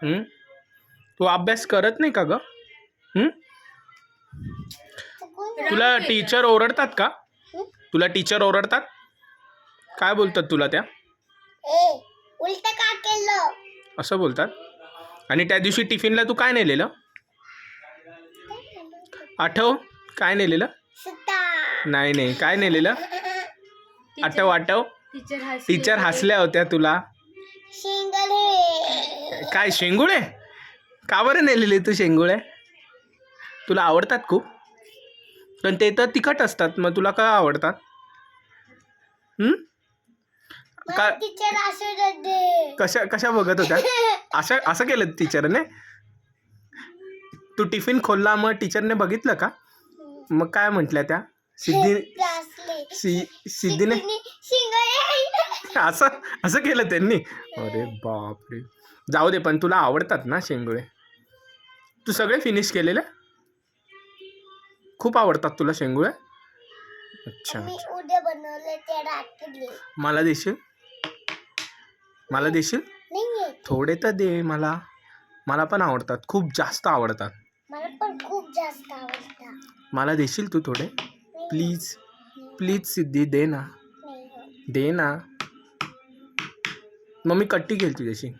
हं? तू अभ्यास करत नाही का ग? हं? तुला टीचर ओरडतात का? तुला टीचर ओरडतात? काय बोलतात तुला त्या? ए उलट का केलं? असं बोलतात? आणि त्या दिवशी टिफिनला तू काय नेलेलं आठव काय नेलेलं सुद्धा नाही नाही. काय नेलेलं आठव आठव. टीचर हसली टीचर हसल्या होत्या तुला. शिंगले काय शेंगुळे? का बरं नेलेले तू शेंगुळे? तुला आवडतात खूप. पण ते तर तिखट असतात मग तुला का आवडतात? हं? का कशा कशा बघत होत्या? असं असं केलं टीचरने तू टिफिन खोलला मग टीचरने बघितलं का? मग काय म्हटल्या त्या? सिद्धी सी सिद्धीने असं असं केलं त्यांनी. अरे बापरे. जाऊ दे पण तुला आवडतात ना शेंगुळे? तू सगळे फिनिश केलेले? खूप आवडतात तुला शेंगुळे? अच्छा मला देशील? मला देशील? थोडे तर दे मला. मला पण आवडतात खूप जास्त आवडतात. मला देशील तू थोडे? प्लीज प्लीज सिद्धी दे ना. दे ना. मग मी कट्टी केली होती त्याची